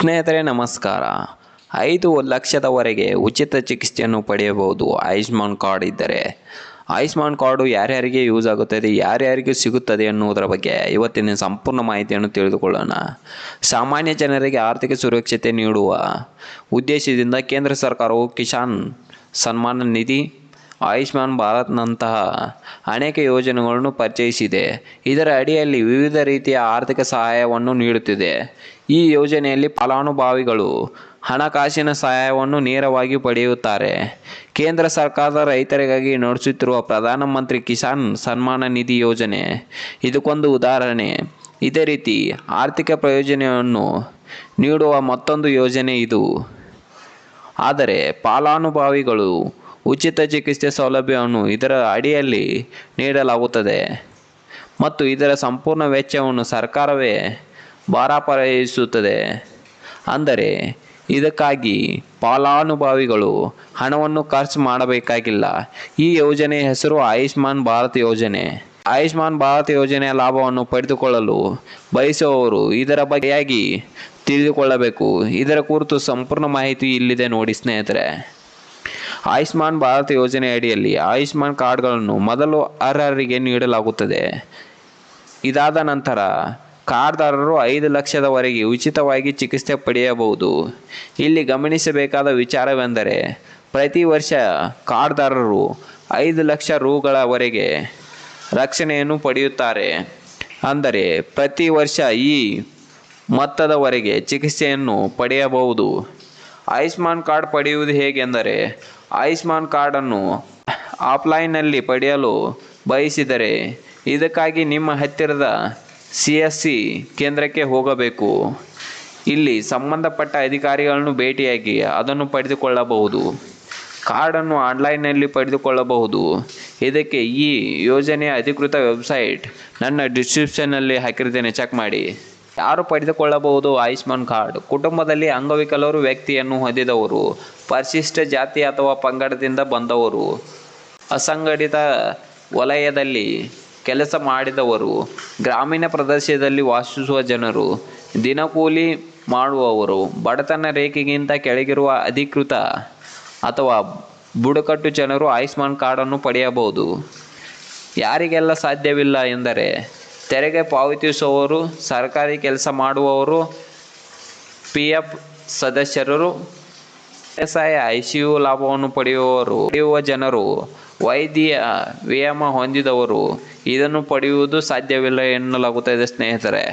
ಸ್ನೇಹಿತರೆ, ನಮಸ್ಕಾರ. ಐದು ಲಕ್ಷದವರೆಗೆ ಉಚಿತ ಚಿಕಿತ್ಸೆಯನ್ನು ಪಡೆಯಬಹುದು ಆಯುಷ್ಮಾನ್ ಕಾರ್ಡ್ ಇದ್ದರೆ. ಆಯುಷ್ಮಾನ್ ಕಾರ್ಡು ಯಾರ್ಯಾರಿಗೆ ಯೂಸ್ ಆಗುತ್ತದೆ, ಯಾರ್ಯಾರಿಗೆ ಸಿಗುತ್ತದೆ ಅನ್ನುವುದರ ಬಗ್ಗೆ ಇವತ್ತಿನ ಸಂಪೂರ್ಣ ಮಾಹಿತಿಯನ್ನು ತಿಳಿದುಕೊಳ್ಳೋಣ. ಸಾಮಾನ್ಯ ಜನರಿಗೆ ಆರ್ಥಿಕ ಸುರಕ್ಷತೆ ನೀಡುವ ಉದ್ದೇಶದಿಂದ ಕೇಂದ್ರ ಸರ್ಕಾರವು ಕಿಸಾನ್ ಸನ್ಮಾನ ನಿಧಿ ಆಯುಷ್ಮಾನ್ ಭಾರತ್ನಂತಹ ಅನೇಕ ಯೋಜನೆಗಳನ್ನು ಪರಿಚಯಿಸಿದೆ. ಇದರ ಅಡಿಯಲ್ಲಿ ವಿವಿಧ ರೀತಿಯ ಆರ್ಥಿಕ ಸಹಾಯವನ್ನು ನೀಡುತ್ತಿದೆ. ಈ ಯೋಜನೆಯಲ್ಲಿ ಫಲಾನುಭವಿಗಳು ಹಣಕಾಸಿನ ಸಹಾಯವನ್ನು ನೇರವಾಗಿ ಪಡೆಯುತ್ತಾರೆ. ಕೇಂದ್ರ ಸರ್ಕಾರದ ರೈತರಿಗಾಗಿ ನಡೆಸುತ್ತಿರುವ ಪ್ರಧಾನಮಂತ್ರಿ ಕಿಸಾನ್ ಸನ್ಮಾನ ನಿಧಿ ಯೋಜನೆ. ಇದಕ್ಕೊಂದು ಉದಾಹರಣೆ. ಇದೇ ರೀತಿ ಆರ್ಥಿಕ ಪ್ರಯೋಜನವನ್ನು ನೀಡುವ ಮತ್ತೊಂದು ಯೋಜನೆ ಇದು. ಆದರೆ ಫಲಾನುಭವಿಗಳು ಉಚಿತ ಚಿಕಿತ್ಸೆ ಸೌಲಭ್ಯವನ್ನು ಇದರ ಅಡಿಯಲ್ಲಿ ನೀಡಲಾಗುತ್ತದೆ. ಮತ್ತು ಇದರ ಸಂಪೂರ್ಣ ವೆಚ್ಚವನ್ನು ಸರ್ಕಾರವೇ ಭಾರಪಡಿಸುತ್ತದೆ ಅಂದರೆ, ಇದಕ್ಕಾಗಿ ಫಲಾನುಭವಿಗಳು ಹಣವನ್ನು ಖರ್ಚು ಮಾಡಬೇಕಾಗಿಲ್ಲ. ಈ ಯೋಜನೆಯ ಹೆಸರು ಆಯುಷ್ಮಾನ್ ಭಾರತ್ ಯೋಜನೆ. ಆಯುಷ್ಮಾನ್ ಭಾರತ್ ಯೋಜನೆಯ ಲಾಭವನ್ನು ಪಡೆದುಕೊಳ್ಳಲು ಬಯಸುವವರು ಇದರ ಬಗೆಯಾಗಿ ತಿಳಿದುಕೊಳ್ಳಬೇಕು. ಇದರ ಕುರಿತು ಸಂಪೂರ್ಣ ಮಾಹಿತಿ ಇಲ್ಲಿದೆ ನೋಡಿ ಸ್ನೇಹಿತರೆ. ಆಯುಷ್ಮಾನ್ ಭಾರತ್ ಯೋಜನೆ ಅಡಿಯಲ್ಲಿ ಆಯುಷ್ಮಾನ್ ಕಾರ್ಡ್ಗಳನ್ನು ಮೊದಲು ಅರ್ಹರಿಗೆ ನೀಡಲಾಗುತ್ತದೆ. ಇದಾದ ನಂತರ ಕಾರ್ಡ್ದಾರರು ಐದು ಲಕ್ಷದವರೆಗೆ ಉಚಿತವಾಗಿ ಚಿಕಿತ್ಸೆ ಪಡೆಯಬಹುದು. ಇಲ್ಲಿ ಗಮನಿಸಬೇಕಾದ ವಿಚಾರವೆಂದರೆ, ಪ್ರತಿ ವರ್ಷ ಕಾರ್ಡ್ದಾರರು ಐದು ಲಕ್ಷ ರುಗಳವರೆಗೆ ರಕ್ಷಣೆಯನ್ನು ಪಡೆಯುತ್ತಾರೆ. ಅಂದರೆ, ಪ್ರತಿ ವರ್ಷ ಈ ಮೊತ್ತದವರೆಗೆ ಚಿಕಿತ್ಸೆಯನ್ನು ಪಡೆಯಬಹುದು. ಆಯುಷ್ಮಾನ್ ಕಾರ್ಡ್ ಪಡೆಯುವುದು ಹೇಗೆಂದರೆ ಆಯುಷ್ಮಾನ್ ಕಾರ್ಡನ್ನು ಆಫ್ಲೈನ್ನಲ್ಲಿ ಪಡೆಯಲು ಬಯಸಿದರೆ ಇದಕ್ಕಾಗಿ ನಿಮ್ಮ ಹತ್ತಿರದ ಸಿ ಎಸ್ ಸಿ ಕೇಂದ್ರಕ್ಕೆ ಹೋಗಬೇಕು. ಇಲ್ಲಿ ಸಂಬಂಧಪಟ್ಟ ಅಧಿಕಾರಿಗಳನ್ನು ಭೇಟಿಯಾಗಿ ಅದನ್ನು ಪಡೆದುಕೊಳ್ಳಬಹುದು. ಕಾರ್ಡನ್ನು ಆನ್ಲೈನ್ನಲ್ಲಿ ಪಡೆದುಕೊಳ್ಳಬಹುದು. ಇದಕ್ಕೆ ಈ ಯೋಜನೆಯ ಅಧಿಕೃತ ವೆಬ್ಸೈಟ್ ನನ್ನ ಡಿಸ್ಕ್ರಿಪ್ಷನ್ನಲ್ಲಿ ಹಾಕಿರ್ತೇನೆ ಚೆಕ್ ಮಾಡಿ. ಯಾರು ಪಡೆದುಕೊಳ್ಳಬಹುದು ಆಯುಷ್ಮಾನ್ ಕಾರ್ಡ್? ಕುಟುಂಬದಲ್ಲಿ ಅಂಗವಿಕಲರು ವ್ಯಕ್ತಿಯನ್ನು ಹೊಂದಿದವರು, ಪರಿಶಿಷ್ಟ ಜಾತಿ ಅಥವಾ ಪಂಗಡದಿಂದ ಬಂದವರು, ಅಸಂಘಟಿತ ವಲಯದಲ್ಲಿ ಕೆಲಸ ಮಾಡಿದವರು, ಗ್ರಾಮೀಣ ಪ್ರದೇಶದಲ್ಲಿ ವಾಸಿಸುವ ಜನರು, ದಿನಕೂಲಿ ಮಾಡುವವರು, ಬಡತನ ರೇಖೆಗಿಂತ ಕೆಳಗಿರುವ ಅಧಿಕೃತ ಅಥವಾ ಬುಡಕಟ್ಟು ಜನರು ಆಯುಷ್ಮಾನ್ ಕಾರ್ಡನ್ನು ಪಡೆಯಬಹುದು. ಯಾರಿಗೆಲ್ಲ ಸಾಧ್ಯವಿಲ್ಲ ಎಂದರೆ ತೆರಿಗೆ ಪಾವತಿಸುವವರು, ಸರ್ಕಾರಿ ಕೆಲಸ ಮಾಡುವವರು ಪಿ ಎಫ್ ಸದಸ್ಯರು ವ್ಯವಸಾಯ ಯು ಲಾಭವನ್ನು ಪಡೆಯುವವರು, ಪಡೆಯುವ ಜನರು, ವೈದ್ಯ ವ್ಯಾಯಾಮ ಹೊಂದಿದವರು, ಇದನ್ನು ಪಡೆಯುವುದು ಸಾಧ್ಯವಿಲ್ಲ ಎನ್ನಲಾಗುತ್ತದೆ ಸ್ನೇಹಿತರೆ.